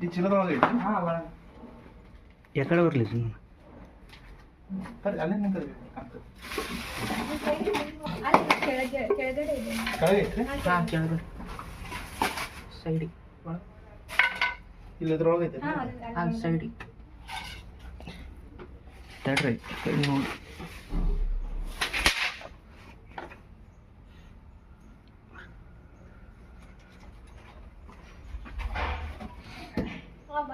ಈ ಚೀಲದೊಳಗೆ ಐತಿ ಹಾಂ ಒಳಗೆ ಯಾಕಡೆ ಬರಲಿ ಕರಿ ಅಲ್ಲೇ ನಿಂತರಿ ಕಾಣ್ತದೆ. ಕೆಳಗೆ ಕೆಳಗಡೆ ಇದೆ ಕೆಳಗೆ ಐತ್ರಿ ಹಾಂ ಕೆಳಗಡೆ ಸೈಡಿಗೆ ಒಳಗೆ ಇಲ್ಲಿ ಇದ್ರೊಳಗೆ ಐತಿ ಹಾ ಅಲ್ಲಿ- ಹಾಂ ಸೈಡಿಗೆ ತಡ್ರಿ ನೋಡಿ.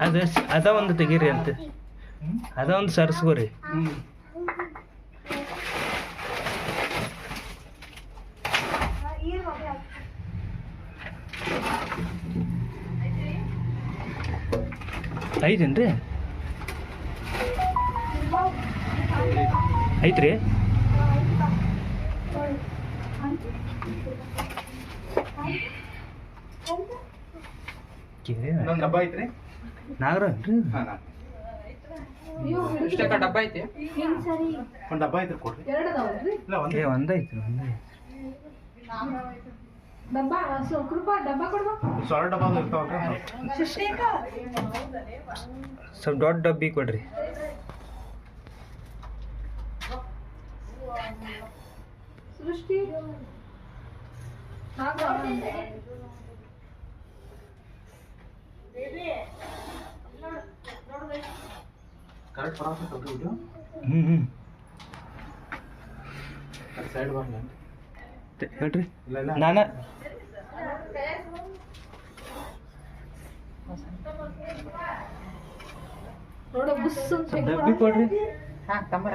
ಅದ ಅದ ಒಂದು ತೆಗೀರಿ ಅಂತ. ಅದ ಒಂದು ಸರ್ಸ್ಕೋರಿ ಐತೇನ್ರಿ ಐತ್ರಿ? ಇನ್ನೊಂದು ಡಬ್ಬ ಐತ್ರಿ? ನಾಗರನ್ರಿ ಹಾಂ ಡಬ್ಬ ಐತಿ? ಒಂದು ಡಬ್ಬ ಐತ್ರಿ ಕೊಡ್ರಿ. ಇಲ್ಲ ಏ ಒಂದೇ ಒಂದೈತ್ರಿ ಒಂದೈತಿ ಡಬ್ಬ ಕೊಡ್ಬೇಕು ಇರ್ತಾವಲ್ರಿ ಸ್ವಲ್ಪ ದೊಡ್ಡ ಡಬ್ಬಿ ಕೊಡ್ರಿ. ಸೃಷ್ಟಿ. ನಾಲ್ಕು ಕರೆಕ್ಟ್ ವಿಡಿಯೋ ಹ್ಞೂ ಹ್ಞೂ ಅದು ಸೈಡ್ ಬರಲ್ಲ ಹೇಳ್ರಿ. ನಾನ ಡಬ್ಬಿ ಕೊಡ್ರಿ. ಹಾಂ ತಂಬರ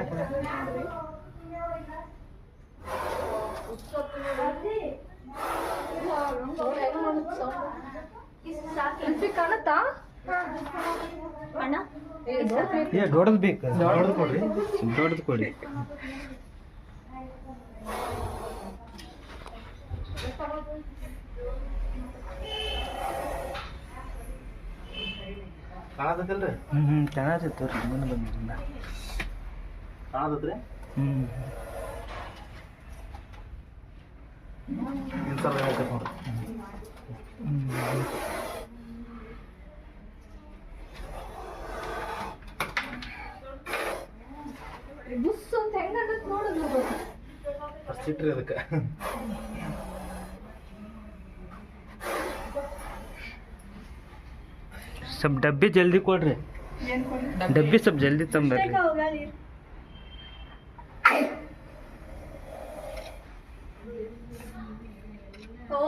ಕಾಣತ್ತಾ? ಅಣ್ಣ? ಏ ದೊಡ್ಡದು ಬೇಕು. ದೊಡ್ಡದು ಕೊಡ್ರಿ. ದೊಡ್ಡದು ಕೊಡಿ. ಕಾಣತೈತಲ್ರಿ ಹ್ಞೂ ಹ್ಞೂ ಚೆನ್ನಾಗಿತ್ತು ರೀ ಮುಂದೆ ಬಂದ್ರಿಂದ ಕಾಣತೈತ್ರಿ ಹ್ಞೂ ಇನ್ಸರ್ಟ್ ಬುಸ್ ಅಂತ ಹೆಂಗ ನೋಡುದು ಅಷ್ಟು ಇಟ್ರಿ ಅದಕ್ಕೆ. ಸ್ವಲ್ಪ ಡಬ್ಬಿ ಜಲ್ದಿ ಕೊಡ್ರಿ. ಡಬ್ಬಿ ಸ್ವಲ್ಪ ಜಲ್ದಿ ತಂಬರ್ರಿ ಓ.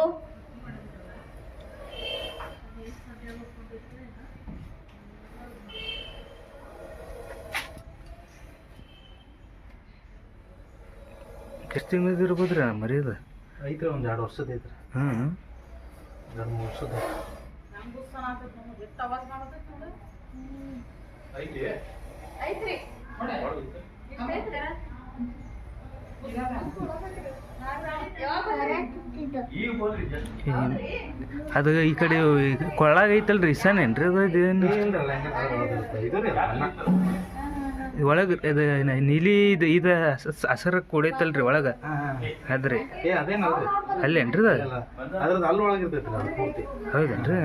ಎಷ್ಟು ತಿಂಗಳದ್ದು ಇರ್ಬೋದ್ರಿ ಆ ಮರ್ಯಾದ? ಐತ್ರಿ ಒಂದು ಎರಡು ವರ್ಷದ ಐತ್ರಿ. ಹ್ಞೂ ಎರಡು ಮೂರು ವರ್ಷದ ಅದು ಈ ಕಡೆ ಕೊಳ್ಳಾಗ ಐತಲ್ರಿ ಏನ್ರಿ ಅದು? ಇದೇನು? ಒಳಗೆ ಇದು ನೀಲಿ ಇದು ಇದು ಹಸರ ಕೊಡೈತಲ್ರಿ ಒಳಗೆ? ಅದ್ರಿ. ಅಲ್ಲೇನ್ರಿ ಅದ್ರದ್ದು ಹಲ್ಲು ಒಳಗೆ ಇರ್ತೈತಿ ಅದು ಪೂರ್ತಿ. ಹೌದೇನ್ರಿ?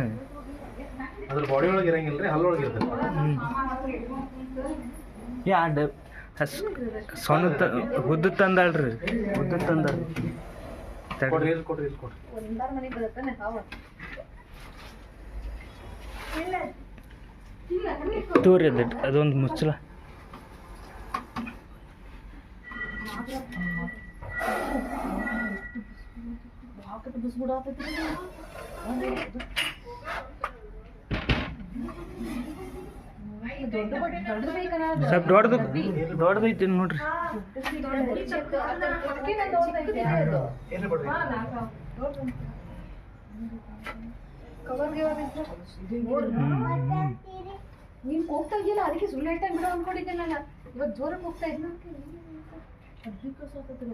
ಅದ್ರ ಬಾಡಿ ಒಳಗೆ ಇರಂಗಿಲ್ರಿ ಹಲ್ಲು ಒಳಗೆ ಇರ್ತೈತಿ ಹ್ಞೂ ಯಾ ಡ ಹಸ್ ಸೊನ್ನ ತ ಉದ್ದ ತಂದಾಳ್ರಿ. ಉದ್ದ ತಂದಾಳ. ಕೊಡ್ರಿ ಕೊಡ್ರಿ ಕೊಡ್ರಿ. ತೋರಿ ಅದು ಅದೊಂದು ಮುಚ್ಚಲ ಹಾಕತ್ತೆ ಬಿಸ್ಬಿಡು ಆತೈತಿ ದೊಡ್ಡ ದೊಡ್ಡದು ಬೇಕನ ಅದು? ಸ್ವಲ್ಪ ದೊಡ್ಡದು ದೊಡ್ಡದೈತಿ ನೋಡ್ರಿ ದೊಡ್ಡದು ಚಿಕ್ಕ ಅದ್ರ ಪಕ್ಕಿನ ದೊಡ್ಡದೈತಿ ಅದು. ಎಲ್ಲಿ ಬಿಡ್ರಿ ಹಾ, ನಾಲ್ಕು. ದೊಡ್ಡದು. ಕವರ್ ಗಿವರ್ ಇದ್ರೆ ನೋಡ್ರಿ ನೀನ್ ಹೋಗ್ತಾ ಇದೆಯಲ್ಲ ಅದಕ್ಕೆ ಸುಳ್ಳು ಹೇಳ್ತಾ ಬಿಡೋ ಅನ್ಕೊಂಡಿದ್ದೆ ನಾನು ಇವತ್ತು ಜೋರಕ್ಕೆ ಹೋಗ್ತಾ ಇದ್ನ ಅದಕ್ಕೆ ಸಾಕತ್ತಿಲ್ಲ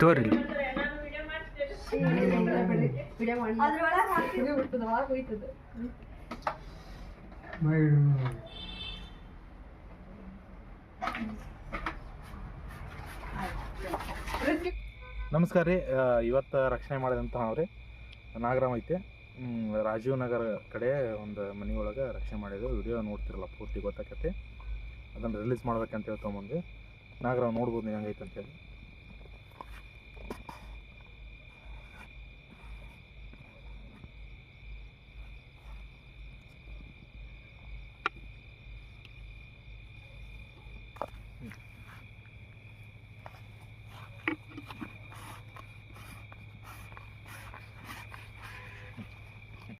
ತೋರಿ ಅದ್ರೊಳಗೆ ಹಾಕಿದ್ರೆ ಬಿಡ್ತದ ಅವಾಗ ಹೋಯ್ತದ ನಮಸ್ಕಾರ ರೀ. ಇವತ್ತು ರಕ್ಷಣೆ ಮಾಡಿದಂಥ ಅವ್ರಿ, ನಾಗರಾಮ್ ಐತೆ. ರಾಜೀವ್ ನಗರ ಕಡೆ ಒಂದು ಮನೆಯೊಳಗೆ ರಕ್ಷಣೆ ಮಾಡಿದ್ರು. ವಿಡಿಯೋ ನೋಡ್ತಿರಲ್ಲ, ಪೂರ್ತಿ ಗೊತ್ತಾಕೈತಿ ಅದನ್ನು ರಿಲೀಸ್ ಮಾಡ್ಬೇಕಂತ ಹೇಳ್ಕೊಂಬಂದು ನಾಗರಾಮ್ ನೋಡ್ಬೋದು ಹೆಂಗೈತೆ ಅಂತೇಳಿ